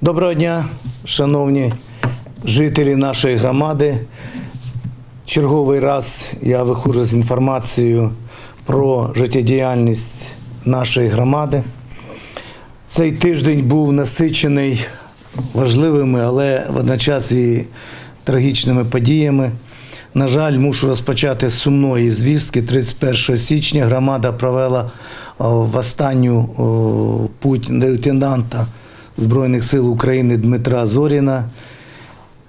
Доброго дня, шановні жителі нашої громади. Черговий раз я виходжу з інформацією про життєдіяльність нашої громади. Цей тиждень був насичений важливими, але водночас і трагічними подіями. На жаль, мушу розпочати з сумної звістки. 31 січня громада провела о, в останню путь лейтенанта Збройних сил України Дмитра Зоріна.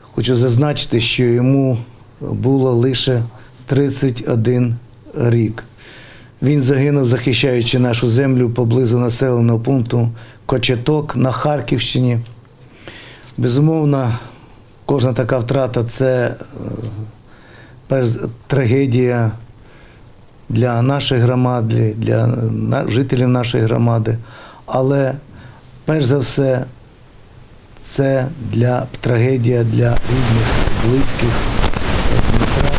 Хочу зазначити, що йому було лише 31 рік. Він загинув, захищаючи нашу землю поблизу населеного пункту Кочеток на Харківщині. Безумовно, кожна така втрата це е, трагедія для нашої громади, для жителів нашої громади. Але перш за все, це для трагедія для рідних, близьких Дмитра.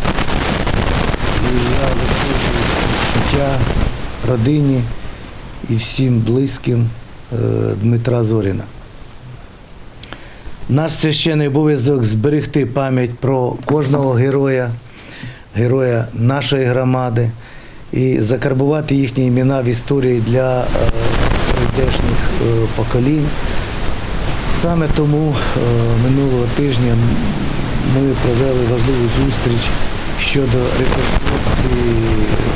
І я висловлюю співчуття родині і всім близьким е, Дмитра Зоріна. Наш священний обов'язок зберегти пам'ять про кожного героя, героя нашої громади і закарбувати їхні імена в історії для е, прийдешніх е, поколінь. Саме тому е, минулого тижня ми провели важливу зустріч щодо реконструкції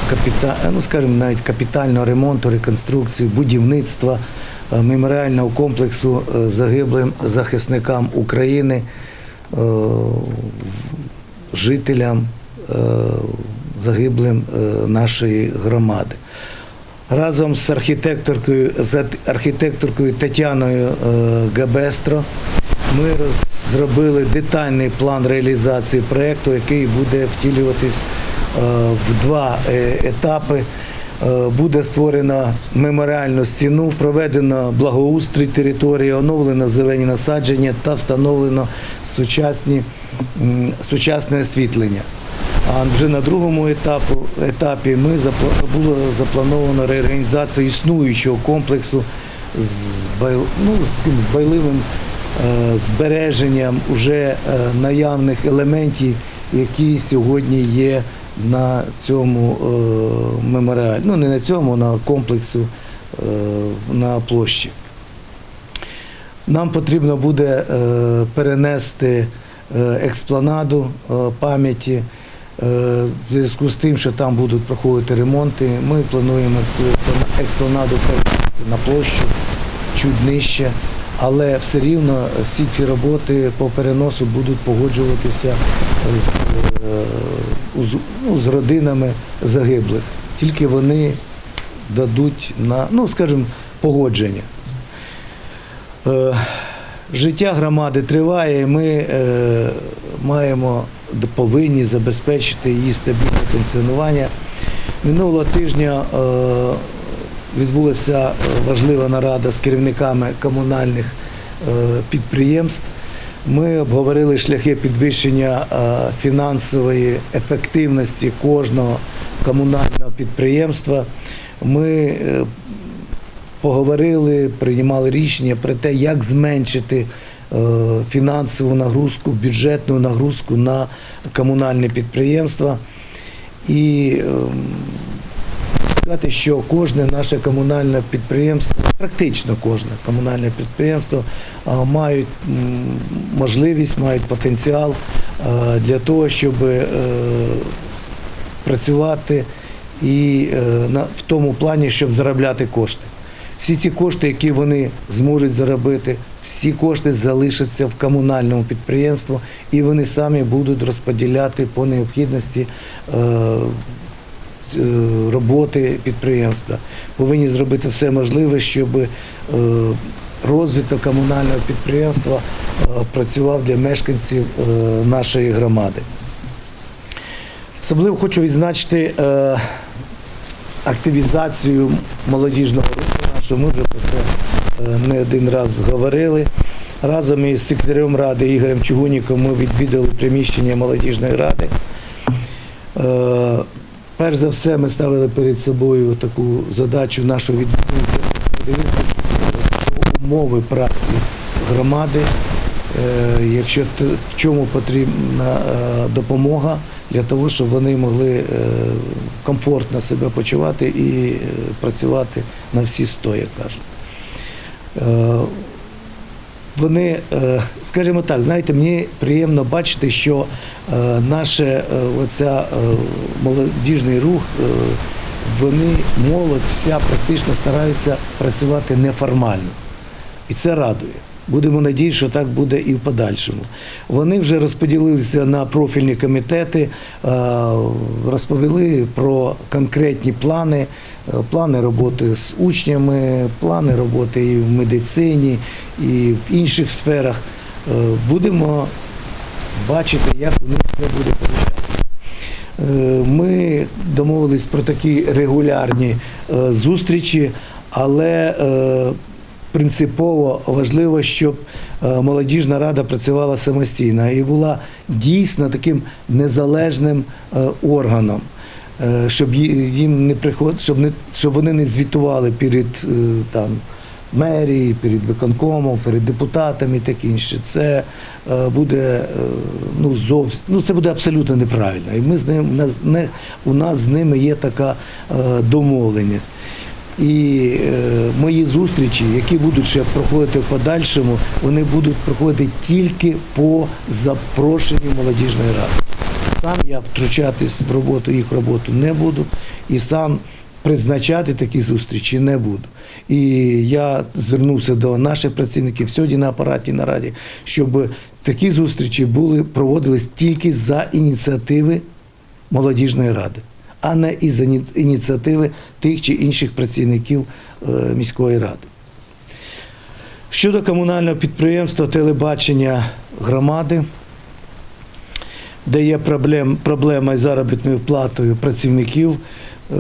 капіта... ну, скажімо, навіть капітального ремонту, реконструкції, будівництва е, меморіального комплексу е, загиблим захисникам України, е, жителям е, загиблим е, нашої громади. Разом з архітекторкою, з архітекторкою Тетяною е, Габестро ми розробили детальний план реалізації проєкту, який буде втілюватись е, в два е, етапи. Буде створено меморіальну стіну, проведено благоустрій території, оновлено зелені насадження та встановлено сучасні, сучасне освітлення. А вже на другому етапу, етапі ми було заплановано реорганізацію існуючого комплексу з, ну, з таким збайливим е, збереженням уже е, наявних елементів, які сьогодні є на цьому е, меморіалі. Ну не на цьому, на комплексу е, на площі. Нам потрібно буде е, перенести е, експланаду е, пам'яті. Е, В зв'язку з тим, що там будуть проходити ремонти, ми плануємо цю експланаду на площу чуть нижче, але все рівно всі ці роботи по переносу будуть погоджуватися з, е, ну, з родинами загиблих. Тільки вони дадуть на, ну скажімо, погодження. Е, Життя громади триває, і ми маємо повинні забезпечити її стабільне функціонування. Минулого тижня е, відбулася е, важлива нарада з керівниками комунальних е, підприємств. Ми обговорили шляхи підвищення фінансової ефективності кожного комунального підприємства. Ми поговорили, приймали рішення про те, як зменшити фінансову нагрузку, бюджетну нагрузку на комунальне підприємства. І ем, сказати, що кожне наше комунальне підприємство, практично кожне комунальне підприємство мають можливість, мають потенціал для того, щоб е, працювати і е, в тому плані, щоб заробляти кошти. Всі ці кошти, які вони зможуть заробити, всі кошти залишаться в комунальному підприємстві, і вони самі будуть розподіляти по необхідності е, е, роботи підприємства. Повинні зробити все можливе, щоб е, розвиток комунального підприємства працював для мешканців нашої громади. Особливо хочу відзначити активізацію молодіжного руху нашого. Ми вже про це не один раз говорили. Разом із секретарем ради Ігорем Чугуніком ми відвідали приміщення молодіжної ради. Е, Перш за все, ми ставили перед собою таку задачу нашого відвідування подивитися умови праці громади, е, якщо чому потрібна е, допомога для того, щоб вони могли е, комфортно себе почувати і е, працювати на всі сто, як кажуть. Е, Вони, е, скажімо так, знаєте, мені приємно бачити, що е, наше оця молодіжний рух, вони молодь вся практично стараються працювати неформально. І це радує. Будемо надіятися, що так буде і в подальшому. Вони вже розподілилися на профільні комітети, розповіли про конкретні плани, плани роботи з учнями, плани роботи і в медицині, і в інших сферах. Е, Будемо бачити, як у них це буде получатися. Е, Ми домовились про такі регулярні е, зустрічі, але е, принципово важливо, щоб е, молодіжна рада працювала самостійно і була дійсно таким незалежним е, органом. Е, Щоб їм не приход, щоб не щоб вони не звітували перед е, там мерії, перед виконкомом, перед депутатами і таке інше. Це е, буде ну зовсім ну це буде абсолютно неправильно. І ми з ним у нас не у нас з ними є така домовленість. І мої зустрічі, які будуть ще проходити в подальшому, вони будуть проходити тільки по запрошенню молодіжної ради. Сам я втручатись в роботу, їх роботу не буду, і сам призначати такі зустрічі не буду. І я звернувся до наших працівників сьогодні на апараті на раді, щоб такі зустрічі були проводились тільки за ініціативи молодіжної ради, а не із ініціативи тих чи інших працівників е, міської ради. Щодо комунального підприємства телебачення громади, де є проблем, проблема із заробітною платою працівників. Е,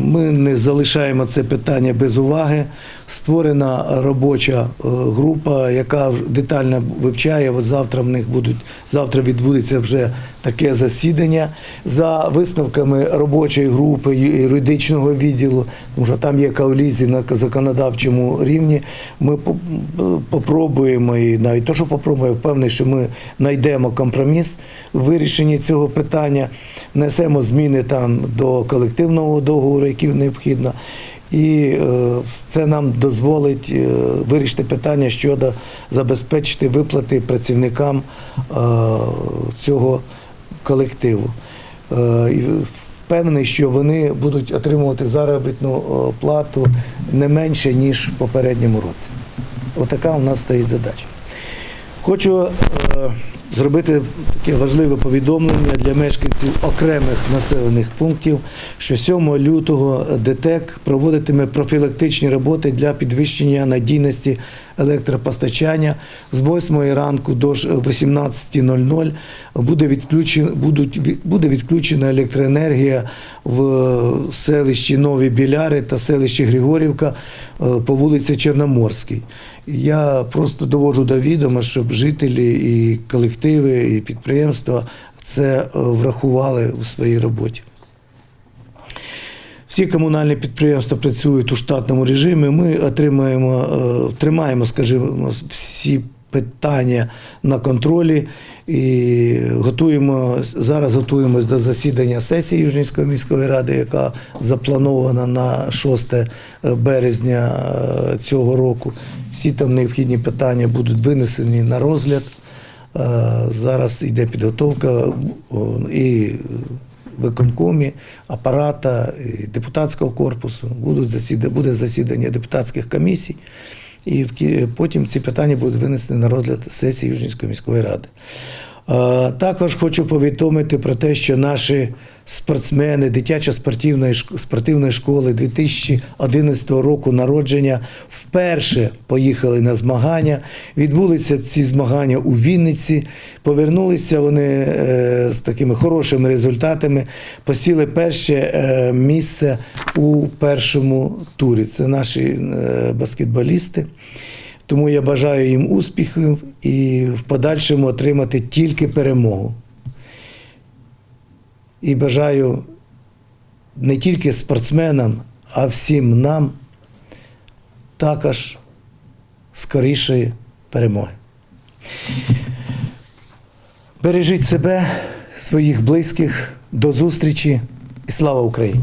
Ми не залишаємо це питання без уваги. Створена робоча е, група, яка детально вивчає. От завтра в них будуть завтра відбудеться вже таке засідання за висновками робочої групи юридичного відділу, тому що там є колізії на законодавчому рівні. Ми по- попробуємо і навіть то, що попробуємо, я впевнений, що ми знайдемо компроміс в вирішенні цього питання, внесемо зміни там до колективного договору, які необхідно. І е, це нам дозволить е, вирішити питання щодо забезпечити виплати працівникам е, цього колективу. Впевнений, що вони будуть отримувати заробітну плату не менше, ніж в попередньому році. Отака у нас стоїть задача. Хочу зробити таке важливе повідомлення для мешканців окремих населених пунктів, що 7 лютого ДТЕК проводитиме профілактичні роботи для підвищення надійності електропостачання з 8 ранку до 18.00 буде відключено, буде відключена електроенергія в селищі Нові Біляри та селищі Григорівка е, по вулиці Чорноморській. Я просто довожу до відома, щоб жителі і колективи, і підприємства це е, врахували у своїй роботі. Всі комунальні підприємства працюють у штатному режимі. Ми отримаємо, е, тримаємо, скажімо, всі питання на контролі і готуємо зараз. Готуємось до засідання сесії Южнівської міської ради, яка запланована на 6 березня е, цього року. Всі там необхідні питання будуть винесені на розгляд. Е, Зараз йде підготовка і виконкомі, апарата, і депутатського корпусу. Будуть засіда, буде засідання депутатських комісій, і потім ці питання будуть винесені на розгляд сесії Южнівської міської ради. Е, Також хочу повідомити про те, що наші спортсмени дитячо спортивної спортивної школи 2011 року народження вперше поїхали на змагання. Відбулися ці змагання у Вінниці. Повернулися вони е, з такими хорошими результатами. Посіли перше е, місце у першому турі. Це наші баскетболісти. Тому я бажаю їм успіхів і в подальшому отримати тільки перемогу. І бажаю не тільки спортсменам, а всім нам також скорішої перемоги. Бережіть себе, своїх близьких. До зустрічі і слава Україні!